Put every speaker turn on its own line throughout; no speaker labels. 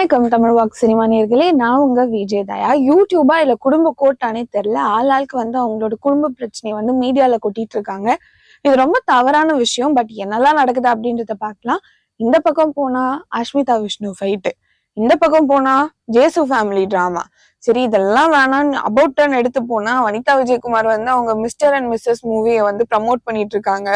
வணக்கம் Tamil walk cinema நேர்களே. நான் உங்க விஜய் தயா யூடியூபா இல்ல குடும்ப கோட்டானே தெரியல. ஆள் ஆளுக்கு வந்து அவங்களோட குடும்ப பிரச்சனையை வந்து மீடியால கொட்டிட்டு இருக்காங்க. இது ரொம்ப தவறான விஷயம். பட் என்னெல்லாம் நடக்குது அப்படின்றத பார்க்கலாம். இந்த பக்கம் போனா அஷ்மிதா விஷ்ணு ஃபைட்டு இந்த பக்கம் போனா ஜேசு ஃபேமிலி டிராமா சரி இதெல்லாம் வேணாம்னு அபவுட் டர்ன் எடுத்து போனா வனிதா விஜயகுமார் வந்து அவங்க மிஸ்டர் அண்ட் மிஸ்ஸஸ் மூவியை வந்து ப்ரமோட் பண்ணிட்டு இருக்காங்க.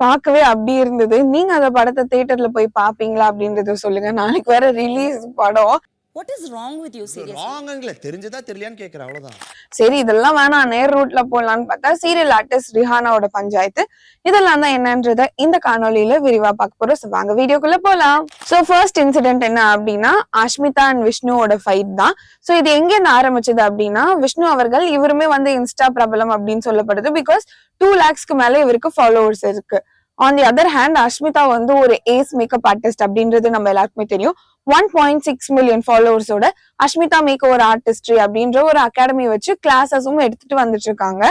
பார்க்கவே அப்படி இருந்தது. நீங்க அந்த படத்தை தியேட்டர்ல போய் பாப்பீங்களா அப்படின்றத சொல்லுங்க. நாளைக்கு வேற ரிலீஸ் படம்.
What is wrong with you, seriously?
ராங்கங்கள தெரிஞ்சதா தெரியலையான்னு கேக்குறேன் அவ்வளவுதான்.
சரி இதெல்லாம் வேணாம் நேர் ரூட்ல போலான்னு பார்த்தா சீரியல் ஆர்டிஸ்ட் ரிஹானாவோட பஞ்சாயத்து. இதெல்லாம் தான் என்னன்றத இந்த காணொளியில விரிவா பார்க்க போறோம். So, வாங்க வீடியோக்குள்ள போலாம். சோ ஃபர்ஸ்ட் இன்சிடென்ட் என்ன அப்படின்னா அஷ்மிதா அண்ட் விஷ்ணுவோட ஃபைட் தான். சோ இது எங்க இருந்து ஆரம்பிச்சது அப்படின்னா விஷ்ணு அவர்கள் இவருமே வந்து இன்ஸ்டா பிரபலம் அப்படின்னு சொல்லப்படுது பிகாஸ் டூ லேக்ஸ்க்கு மேல இவருக்கு ஃபாலோவர்ஸ் இருக்கு. On the other hand Ashmitha வந்து ஒரு ஏஸ் மேக்கப் ஆர்டிஸ்ட் அப்படின்றது நம்ம எல்லாருக்குமே தெரியும். ஒன் பாயிண்ட் சிக்ஸ் மில்லியன் ஃபாலோவர்ஸோட அஷ்மிதா மேக் ஒரு ஆர்டிஸ்ட்ரி அப்படின்ற ஒரு அகாடமி வச்சு கிளாஸஸும் எடுத்துட்டு வந்துட்டு இருக்காங்க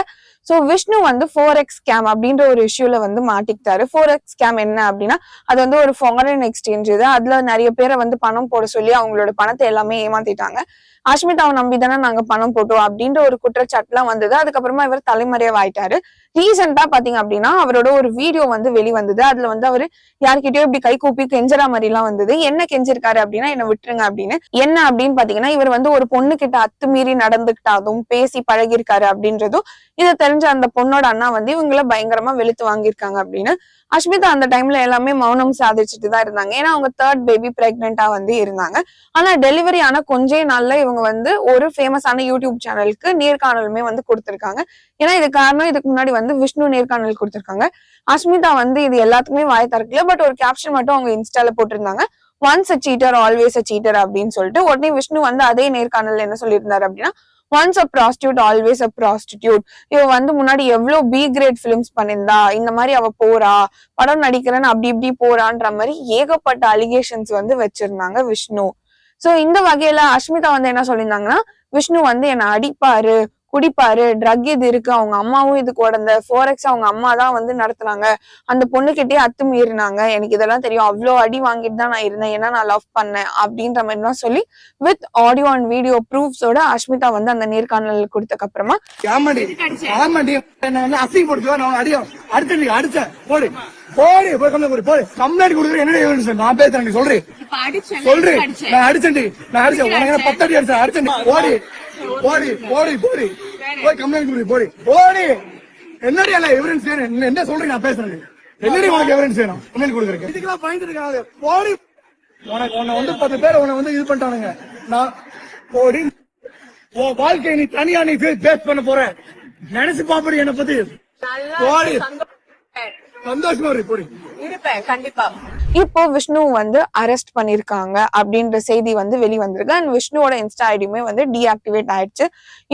ஸோ விஷ்ணு வந்து ஃபோர் எக்ஸ் ஸ்கேம் அப்படின்ற ஒரு இஷ்யூல வந்து மாட்டிக்கிட்டாரு. ஃபோர் எக்ஸ் ஸ்கேம் என்ன அப்படின்னா அது வந்து ஒரு ஃபாரின் எக்ஸ்சேஞ்ச் இது. அதுல நிறைய பேரை வந்து பணம் போட சொல்லி அவங்களோட பணத்தை எல்லாமே ஏமாத்திட்டாங்க. அஷ்மிதாவை நம்பி தானே நாங்க பணம் போட்டோம் அப்படின்ற ஒரு குற்றச்சாட்டுலாம் வந்தது. அதுக்கப்புறமா இவர் தலைமறைவாயிட்டாரு ரீசெண்டா பாத்தீங்க அப்படின்னா அவரோட ஒரு வீடியோ வந்து வெளிவந்தது. அதுல வந்து அவர் யார்கிட்டயோ இப்படி கை கூப்பி கெஞ்சரா மாதிரி எல்லாம் வந்தது. என்ன கெஞ்சிருக்காரு அப்படின்னா என்ன விட்டுருங்க அப்படின்னு. என்ன அப்படின்னு பாத்தீங்கன்னா இவர் வந்து ஒரு பொண்ணு கிட்ட அத்துமீறி நடந்துகிட்டாதும் பேசி பழகிருக்காரு அப்படின்றதும் இதை தெரிஞ்ச அந்த பொண்ணோட அண்ணா வந்து இவங்கள பயங்கரமா வெளுத்து வாங்கியிருக்காங்க அப்படின்னு. அஷ்மிதா அந்த டைம்ல எல்லாமே மௌனம் சாதிச்சுட்டு தான் இருந்தாங்க. ஏன்னா அவங்க தேர்ட் பேபி பிரெக்னெண்டா வந்து இருந்தாங்க. ஆனா டெலிவரி ஆன கொஞ்ச நாள்ல இவங்க வந்து ஒரு ஃபேமஸான யூடியூப் சேனலுக்கு நேர்காணலுமே வந்து கொடுத்திருக்காங்க. ஏன்னா இது காரணம் இதுக்கு முன்னாடி வந்து விஷ்ணு நேர்காணல் கொடுத்திருக்காங்க. அஷ்மிதா வந்து இது எல்லாத்துக்குமே வாய் திறக்கல. பட் ஒரு கேப்ஷன் மட்டும் அவங்க இன்ஸ்டால போட்டிருந்தாங்க. Once a cheater always a cheater அப்படின்னு சொல்லிட்டு உடனே விஷ்ணு வந்து அதே நேர்காணல் என்ன சொல்லியிருந்தாரு அப்படின்னா once a prostitute always a prostitute இவ வந்து முன்னாடி எவ்வளவு பி கிரேட் ஃபிலிம்ஸ் பண்ணியிருந்தா இந்த மாதிரி அவ போறா படம் நடிக்கிறேன்னு அப்படி இப்படி போறான்ற மாதிரி ஏகப்பட்ட அலிகேஷன்ஸ் வந்து வச்சிருந்தாங்க விஷ்ணு. சோ இந்த வகையில அஷ்மிதா வந்து என்ன சொல்லியிருந்தாங்கன்னா விஷ்ணு வந்து என்னை அடிப்பாரு குடிப்பாரு ட்ரக் இது இருக்கு அவங்க அம்மாவும் இதுக்கு உடந்த ஃபோரெக்ஸ் அவங்க அம்மா தான் வந்து நடத்துனாங்க. அந்த பொண்ணுகிட்டயே அத்துமீறினாங்க எனக்கு இதெல்லாம் தெரியும். அவ்வளோ அடி வாங்கிட்டு தான் நான் இருந்தேன். ஏன்னா நான் லவ் பண்ணேன்? அப்படின்ற மாதிரி தான் சொல்லி வித் ஆடியோ அண்ட் வீடியோ ப்ரூஃப்ஸோட அஷ்மிதா வந்து அந்த நேர்காணல் கொடுத்தக்கு அப்புறமா
போடு போய் கம்ப்ளைண்ட் கொடு போடு. கம்ப்ளைண்ட் கொடுக்குற என்ன எவிடன்ஸ் நான் பேசுறேன் நீ சொல்றேன் சொல்றேன் நான் அடிச்சேன்டி. நான் அடிச்சேன். உனக்கு பத்து அடி அடிச்சேன்? அடிச்சேன் போடி போடி போடி போடி. போய் கம்ப்ளைண்ட் கொடு போடி. போடி. என்னடி எல்லாம் எவிடன்ஸ் வேணும்? என்ன- என்ன சொல்றீங்க நான் பேசுறேன். என்னடி உனக்கு எவிடன்ஸ் வேணும்? கம்ப்ளைண்ட் கொடுக்குறேன் இதுக்கெல்லாம் பயந்துட்டு இருக்காங்க போடி. உனக்கு உன்னை வந்து பத்து பேர் உன்னை வந்து இது பண்ணிட்டானுங்க. நான் போடி. உன் வாழ்க்கையை நீ தனியா நீ பேஸ் பண்ண போற. நினைச்சு பாப்படி என்ன பத்தி. போடி. சந்தோஷமா
இருப்பேன் கண்டிப்பா.
இப்போ விஷ்ணு வந்து அரெஸ்ட் பண்ணிருக்காங்க அப்படின்ற செய்தி வந்து வெளிவந்திருக்கு. அண்ட் விஷ்ணுவோட இன்ஸ்டா ஐடியுமே வந்து டீஆக்டிவேட் ஆயிடுச்சு.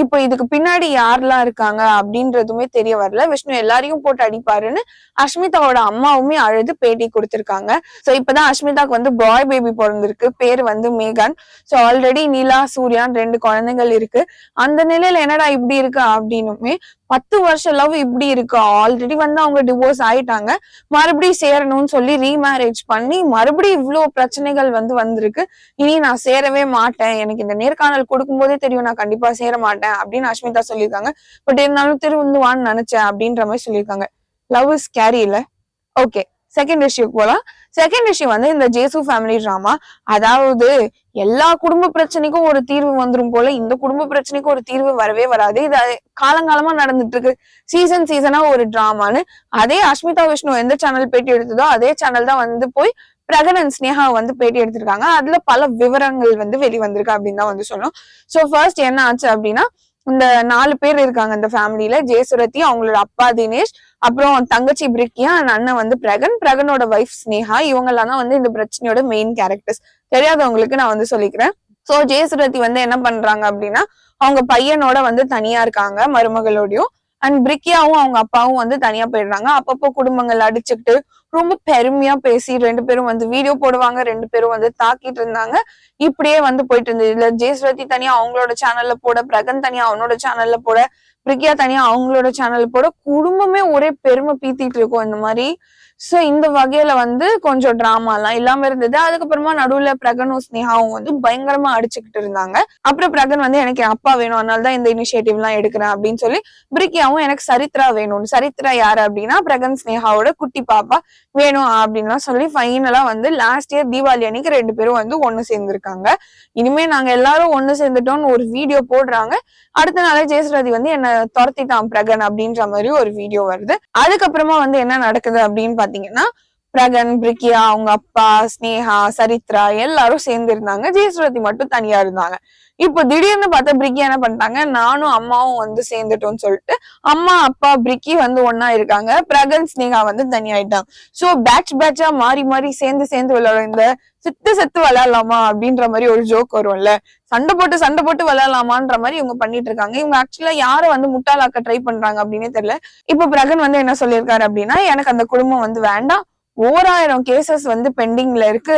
இப்போ இதுக்கு பின்னாடி யாரெல்லாம் இருக்காங்க அப்படின்றதுமே தெரிய வரல. விஷ்ணு எல்லாரையும் போட்டு அடிப்பாருன்னு அஷ்மிதாவோட அம்மாவுமே அழுது பேட்டி கொடுத்திருக்காங்க. சோ இப்பதான் அஷ்மிதாக்கு வந்து பாய் பேபி பிறந்திருக்கு. பேர் வந்து மேகன். சோ ஆல்ரெடி நீலா சூர்யான் ரெண்டு குழந்தைகள் இருக்கு. அந்த நிலையில என்னடா இப்படி இருக்கு அப்படின்னுமே பத்து வருஷம் லவ் இப்படி இருக்கு. ஆல்ரெடி வந்து அவங்க டிவோர்ஸ் ஆயிட்டாங்க. மறுபடியும் சேரணும்னு சொல்லி ரீமேரேஜ் பண்ணி மறுபடியும் இவ்வளோ பிரச்சனைகள் வந்து வந்திருக்கு. இனி நான் சேரவே மாட்டேன். எனக்கு இந்த நேர்காணல் கொடுக்கும்போதே தெரியும் நான் கண்டிப்பா சேர மாட்டேன் அப்படின்னு அஷ்மிதா சொல்லியிருக்காங்க. பட் இருந்தாலும் திருந்துவான்னு நினைச்சேன் அப்படின்ற மாதிரி சொல்லியிருக்காங்க. லவ் இஸ் கேரி இல்ல ஓகே செகண்ட் இஷ்யூ போகலாம் செகண்ட் இஷ்யூ வந்து இந்த ஜேசு ஃபேமிலி ட்ராமா அதாவது எல்லா குடும்ப பிரச்சனைக்கும் ஒரு தீர்வு வந்துரும் போல இந்த குடும்ப பிரச்சனைக்கும் ஒரு தீர்வு வரவே வராது. இது காலங்காலமா நடந்துட்டு இருக்கு சீசன் சீசனா ஒரு ட்ராமான்னு அதே அஷ்மிதா விஷ்ணு எந்த சேனல் பேட்டி எடுத்ததோ அதே சேனல் தான் வந்து போய் பிரகனன் ஸ்னேகா வந்து பேட்டி எடுத்திருக்காங்க. அதுல பல விவரங்கள் வந்து வெளிவந்திருக்கு அப்படின்னு தான் வந்து சொல்லணும் சோ ஃபர்ஸ்ட் என்ன ஆச்சு அப்படின்னா இந்த நாலு பேர் இருக்காங்க இந்த ஃபேமிலியில ஜெயசுரதி அவங்களோட அப்பா தினேஷ் அப்புறம் தங்கச்சி பிரிக்கியா அண்ட் அண்ணன் வந்து பிரகன். பிரகனோட ஒய்ஃப் ஸ்னேகா. இவங்கெல்லாம் தான் வந்து இந்த பிரச்சனையோட மெயின் கேரக்டர்ஸ் தெரியாதவங்களுக்கு நான் வந்து சொல்லிக்கிறேன். சோ ஜெயசுரதி வந்து என்ன பண்றாங்க அப்படின்னா அவங்க பையனோட வந்து தனியா இருக்காங்க மருமகளோடயும். அண்ட் பிரிக்கியாவும் அவங்க அப்பாவும் வந்து தனியா போயிடுறாங்க. அப்பப்போ குடும்பங்கள் அடிச்சுக்கிட்டு ரொம்ப பெருமையா பேசி ரெண்டு பேரும் வந்து வீடியோ போடுவாங்க ரெண்டு பேரும் வந்து தாக்கிட்டு இருந்தாங்க. இப்படியே வந்து போயிட்டு இருந்தது. இதுல ஜெயஸ்ரதி தனியா அவங்களோட சேனல்ல போட பிரகன் தனியா அவனோட சேனல்ல போட பிரிக்கியா தனியா அவங்களோட சேனல் போட குடும்பமே ஒரே பெருமை பீத்திட்டு இருக்கும் இந்த மாதிரி. சோ இந்த வகையில வந்து கொஞ்சம் டிராமா எல்லாம் இல்லாம இருந்தது. அதுக்கப்புறமா நடுவுல பிரகனும் ஸ்னேகாவும் வந்து பயங்கரமா அடிச்சுக்கிட்டு இருந்தாங்க. அப்புறம் பிரகன் வந்து எனக்கு என் அப்பா வேணும் அதனால தான் இந்த இனிஷியேட்டிவ் எல்லாம் எடுக்கிறேன் அப்படின்னு சொல்லி பிரிக்கியாவும் எனக்கு சரித்ரா வேணும் சரித்ரா யாரு அப்படின்னா பிரகன் ஸ்னேகாவோட குட்டி பாப்பா வேணும் அப்படின்லாம் சொல்லி ஃபைனலா வந்து லாஸ்ட் இயர் தீபாவளி அன்னைக்கு ரெண்டு பேரும் வந்து ஒன்னு சேர்ந்திருக்காங்க. இனிமே நாங்க எல்லாரும் ஒன்னு சேர்ந்துட்டோம்னு ஒரு வீடியோ போடுறாங்க. அடுத்த நாளே ஜெயசுரதி வந்து என்ன துரத்திட்டான் பிரகன் அப்படின்ற மாதிரி ஒரு வீடியோ வருது. அதுக்கப்புறமா வந்து என்ன நடக்குது அப்படின்னு பாத்தீங்கன்னா பிரகன் பிரிக்கியா அவங்க அப்பா ஸ்னேகா சரித்ரா எல்லாரும் சேர்ந்து இருந்தாங்க. ஜெயஸ்ரதி மட்டும் தனியா இருந்தாங்க. இப்போ திடீர்னு பார்த்தா பிரிக்கி என்ன பண்ணிட்டாங்க? நானும் அம்மாவும் வந்து சேர்ந்துட்டோம்னு சொல்லிட்டு அம்மா அப்பா பிரிக்கி வந்து ஒன்னா இருக்காங்க. பிரகன் ஸ்னேகா வந்து தனியாயிட்டாங்க. சோ பேட்ச் பேட்சா மாறி மாறி சேர்ந்து சேர்ந்து விளையாடும் இந்த சித்து செத்து விளையாடலாமா அப்படின்ற மாதிரி ஒரு ஜோக் வரும்ல. சண்டை போட்டு சண்டை போட்டு விளையாடலாமான்ற மாதிரி இவங்க பண்ணிட்டு இருக்காங்க. இவங்க ஆக்சுவலா யாரை வந்து முட்டாளாக்க ட்ரை பண்றாங்க அப்படின்னே தெரியல. இப்போ பிரகன் வந்து என்ன சொல்லியிருக்காரு அப்படின்னா எனக்கு அந்த குடும்பம் வந்து வேண்டாம். ஓராயிரம் கேசஸ் வந்து பெண்டிங்ல இருக்கு.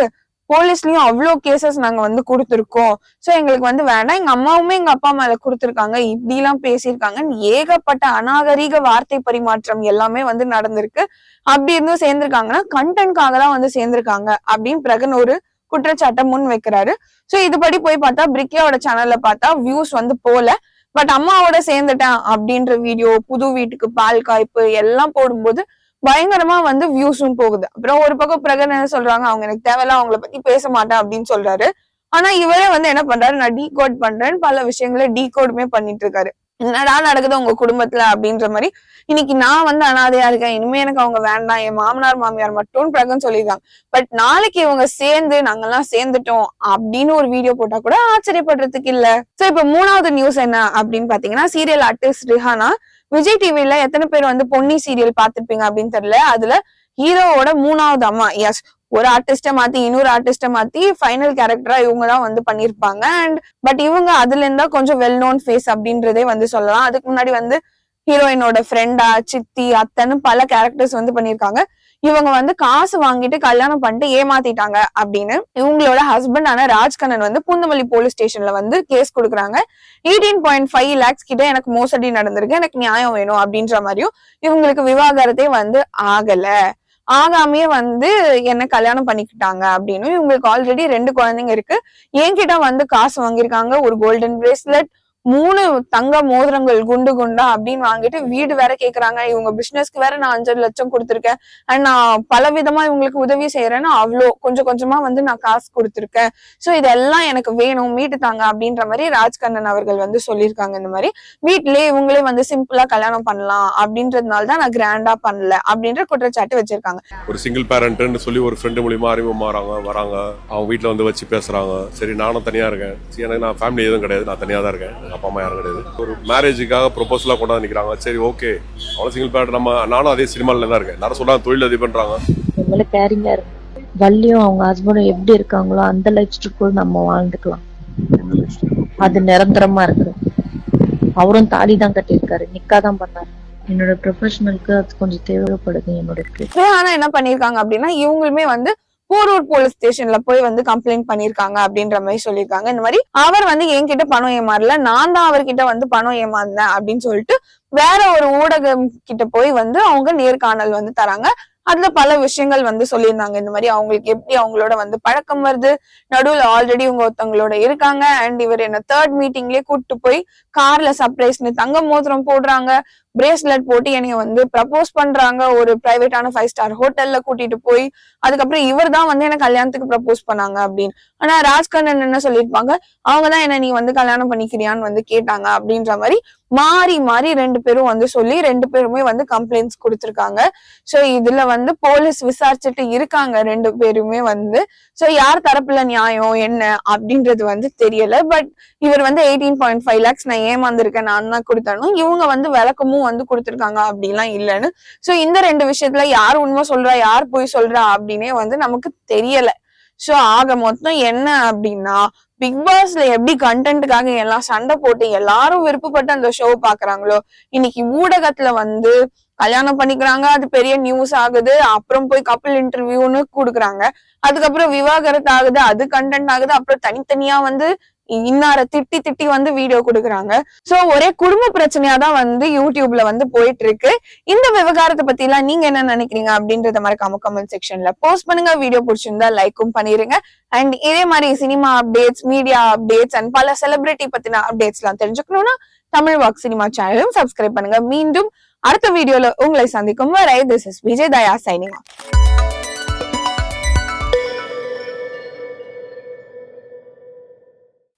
போலீஸ்லயும் அவ்வளோ கேசஸ் நாங்க வந்து கொடுத்துருக்கோம். சோ எங்களுக்கு வந்து வேணாம். எங்க அம்மாவுமே எங்க அப்பா மேல கொடுத்துருக்காங்க. இப்படி எல்லாம் பேசியிருக்காங்க ஏகப்பட்ட அநாகரீக வார்த்தை பரிமாற்றம் எல்லாமே வந்து நடந்திருக்கு. அப்படி இருந்தும் சேர்ந்திருக்காங்கன்னா கண்டென்ட்காக தான் வந்து சேர்ந்திருக்காங்க அப்படின்னு பிரகன் ஒரு குற்றச்சாட்டை முன் வைக்கிறாரு. சோ இதுபடி போய் பார்த்தா பிரிக்கியாவோட சேனல்ல பார்த்தா வியூஸ் வந்து போல. பட் அம்மாவோட சேர்ந்துட்டேன் அப்படின்ற வீடியோ புது வீட்டுக்கு பால் காய்ப்பு எல்லாம் போடும்போது பயங்கரமா வந்து வியூஸும் போகுது. அப்புறம் ஒரு பக்கம் பிரகன் என்ன சொல்றாங்க அவங்க எனக்கு தேவையில்ல அவங்கள பத்தி பேச மாட்டேன் அப்படின்னு சொல்றாரு. ஆனா இவரே வந்து என்ன பண்றாரு நான் டீ கோட் பண்றேன்னு பல விஷயங்களை டீ கோடுமே பண்ணிட்டு இருக்காரு. என்னடா நடக்குது உங்க குடும்பத்துல? அப்படின்ற மாதிரி. இன்னைக்கு நான் வந்து அனாதையா இருக்கேன். இனிமே எனக்கு அவங்க வேண்டாம். என் மாமனார் மாமியார் மட்டும் பிரகன் சொல்லியிருக்காங்க. பட் நாளைக்கு இவங்க சேர்ந்து நாங்கெல்லாம் சேர்ந்துட்டோம் அப்படின்னு ஒரு வீடியோ போட்டா கூட ஆச்சரியப்படுறதுக்கு இல்ல. சோ இப்ப மூணாவது நியூஸ் என்ன அப்படின்னு பாத்தீங்கன்னா சீரியல் ஆர்டிஸ்ட் ரிஹானா விஜய் டிவில எத்தனை பேர் வந்து பொன்னி சீரியல் பாத்திருப்பீங்க அப்படின்னு தெரியல. அதுல ஹீரோவோட மூணாவது அம்மா எஸ் ஒரு ஆர்டிஸ்ட மாத்தி இன்னொரு ஆர்டிஸ்ட மாத்தி ஃபைனல் கேரக்டரா இவங்க தான் வந்து பண்ணிருப்பாங்க அண்ட் பட் இவங்க அதுல இருந்தா கொஞ்சம் வெல் நோன் ஃபேஸ் அப்படின்றதே வந்து சொல்லலாம். அதுக்கு முன்னாடி வந்து ஹீரோயினோட ஃப்ரெண்டா சித்தி அத்தன்னு பல கேரக்டர்ஸ் வந்து பண்ணிருக்காங்க இவங்க வந்து காசு வாங்கிட்டு கல்யாணம் பண்ணிட்டு ஏமாத்திட்டாங்க அப்படின்னு இவங்களோட ஹஸ்பண்டான ராஜ்கண்ணன் வந்து பூந்தமல்லி போலீஸ் ஸ்டேஷன்ல வந்து கேஸ் கொடுக்குறாங்க. எயிட்டீன் பாயிண்ட் ஃபைவ் லேக்ஸ் கிட்ட எனக்கு மோசடி நடந்திருக்கு எனக்கு நியாயம் வேணும் அப்படின்ற மாதிரியும் இவங்களுக்கு விவாகரத்தே வந்து ஆகல. ஆகாமையே வந்து என்ன கல்யாணம் பண்ணிக்கிட்டாங்க அப்படின்னு இவங்களுக்கு ஆல்ரெடி ரெண்டு குழந்தைங்க இருக்கு. என்கிட்ட வந்து காசு வாங்கியிருக்காங்க ஒரு கோல்டன் பிரேஸ்லெட் மூணு தங்க மோதிரங்கள் குண்டு குண்டா அப்படின்னு வாங்கிட்டு வீடு வேற கேக்குறாங்க. இவங்க பிசினஸ்க்கு வேற நான் அஞ்சரை லட்சம் கொடுத்துருக்கேன். அண்ட் நான் பல விதமா இவங்களுக்கு உதவி செய்யறேன்னா அவ்வளோ கொஞ்சம் கொஞ்சமா வந்து நான் காசு கொடுத்துருக்கேன். சோ இதெல்லாம் எனக்கு வேணும் மீட்டு தாங்க அப்படின்ற மாதிரி ராஜ்கண்ணன் அவர்கள் வந்து சொல்லியிருக்காங்க இந்த மாதிரி. வீட்லயே இவங்களே வந்து சிம்பிளா கல்யாணம் பண்ணலாம் அப்படின்றதுனால தான் நான் கிராண்டா பண்ணல அப்படின்ற குற்றச்சாட்டு வச்சிருக்காங்க.
ஒரு சிங்கிள் பேரண்ட்னு சொல்லி ஒரு ஃப்ரெண்டு மூலியமா அறிமுகம் வராங்க. அவங்க வீட்டில் வந்து வச்சு பேசுறாங்க. சரி நானும் தனியா இருக்கேன். எனக்கு நான் ஃபேமிலி எதுவும் கிடையாது. நான் தனியாக தான் இருக்கேன். அப்பா அம்மா யாரும் கிடையாது. ஒரு மேரேஜுக்காக ப்ரொபோசலாக கொண்டாந்து நிற்கிறாங்க சரி ஓகே அவ்வளோ சிங்கிள் பேரண்ட் நம்ம நானும் அதே சினிமாவில் தான் இருக்கேன். எல்லாரும் சொல்றாங்க தொழில் அது பண்றாங்க
நம்மள கேரிங்கா இருக்கு வள்ளியும் அவங்க ஹஸ்பண்டும் எப்படி இருக்காங்களோ அந்த லைஃப் ஸ்டைல் கூட நம்ம வாழ்ந்துக்கலாம். அது நிரந்தரமா இருக்கு. அவரும் தாலி தான் கட்டியிருக்காரு. நிக்கா தான் பண்ணாரு. என்னோட ப்ரொஃபஷனலுக்கு அது கொஞ்சம் தேவைப்படுது என்னோட
ஆனா என்ன பண்ணிருக்காங்க அப்படின்னா இவங்களுமே வந்து போரூர் போலீஸ் ஸ்டேஷன்ல போய் வந்து கம்ப்ளைண்ட் பண்ணிருக்காங்க அப்படின்ற மாதிரி சொல்லியிருக்காங்க இந்த மாதிரி அவர் வந்து என்கிட்ட பணம் ஏமாறல. நான் தான் அவர்கிட்ட வந்து பணம் ஏமாந்தேன் அப்படின்னு சொல்லிட்டு வேற ஒரு ஊடகம் கிட்ட போய் வந்து அவங்க நேர்காணல் வந்து தராங்க. அதுல பல விஷயங்கள் வந்து சொல்லியிருந்தாங்க. இந்த மாதிரி அவங்களுக்கு எப்படி அவங்களோட வந்து பழக்கம் வருது? நடுவுல ஆல்ரெடி இவங்க ஒருத்தவங்களோட இருக்காங்க. அண்ட் இவர் என்ன தேர்ட் மீட்டிங்லயே கூட்டிட்டு போய் கார்ல சர்ப்ரைஸ்னு தங்க மோதிரம் போடுறாங்க. பிரேஸ்லெட் போட்டு என்னைய வந்து ப்ரப்போஸ் பண்றாங்க. ஒரு பிரைவேட்டான ஃபைவ் ஸ்டார் ஹோட்டல்ல கூட்டிட்டு போய் அதுக்கப்புறம் இவர் தான் வந்து எனக்கு கல்யாணத்துக்கு ப்ரப்போஸ் பண்ணாங்க அப்படின்னு. ஆனா ராஜ்கண்ணன் என்ன சொல்லியிருப்பாங்க? அவங்க தான் என்ன நீ வந்து கல்யாணம் பண்ணிக்கிறியான்னு வந்து கேட்டாங்க அப்படின்ற மாதிரி மாறி மாறி ரெண்டு பேரும் வந்து சொல்லி ரெண்டு பேருமே வந்து கம்ப்ளைண்ட்ஸ் கொடுத்துருக்காங்க. சோ இதுல வந்து போலீஸ் விசாரிச்சுட்டு இருக்காங்க ரெண்டு பேருமே வந்து. சோ யார் தரப்புல நியாயம் என்ன அப்படின்றது வந்து தெரியல. பட் இவர் வந்து எயிட்டீன் பாயிண்ட் ஃபைவ் லேக்ஸ் நான் ஏமாந்துருக்கேன் நான் தான் கொடுத்தனும். இவங்க வந்து விளக்கமும் வந்து கொடுத்துருக்காங்க அப்படிலாம் இல்லைன்னு. சோ இந்த ரெண்டு விஷயத்துல யார் உண்மை சொல்றா யார் போய் சொல்றா அப்படின்னே வந்து நமக்கு தெரியல. சோ ஆக மொத்தம் என்ன அப்படின்னா பிக் பாஸ்ல எப்படி கண்டென்ட்டுக்காக எல்லாம் சண்டை போட்டு எல்லாரும் விருப்பப்பட்டு அந்த ஷோ பாக்குறாங்களோ இன்னைக்கு ஊடகத்துல வந்து கல்யாணம் பண்ணிக்கிறாங்க அது பெரிய நியூஸ் ஆகுது அப்புறம் போய் கப்பல் இன்டர்வியூன்னு கொடுக்குறாங்க. அதுக்கப்புறம் விவாகரத்து ஆகுது அது கண்டென்ட் ஆகுது அப்புறம் தனித்தனியா வந்து இன்னார திட்டி திட்டி வந்து வீடியோ கொடுக்குறாங்க. சோ ஒரே குடும்ப பிரச்சனையா தான் வந்து யூடியூப்ல வந்து போயிட்டு இருக்கு இந்த விவகாரத்தை பத்தி எல்லாம் நீங்க என்ன நினைக்கிறீங்க அப்படின்றத மறக்காம கமெண்ட் செக்ஷன்ல போஸ்ட் பண்ணுங்க. வீடியோ பிடிச்சிருந்தா லைக்கும் பண்ணிருங்க. அண்ட் இதே மாதிரி cinema updates media updates and பல செலிபிரிட்டி பத்தின அப்டேட்ஸ் எல்லாம் தெரிஞ்சுக்கணும்னா தமிழ் வாக் சினிமா சேனலும் சப்ஸ்கிரைப் பண்ணுங்க. மீண்டும் அடுத்த வீடியோல உங்களை சந்திக்கும் வரை this is Vijay Daya signing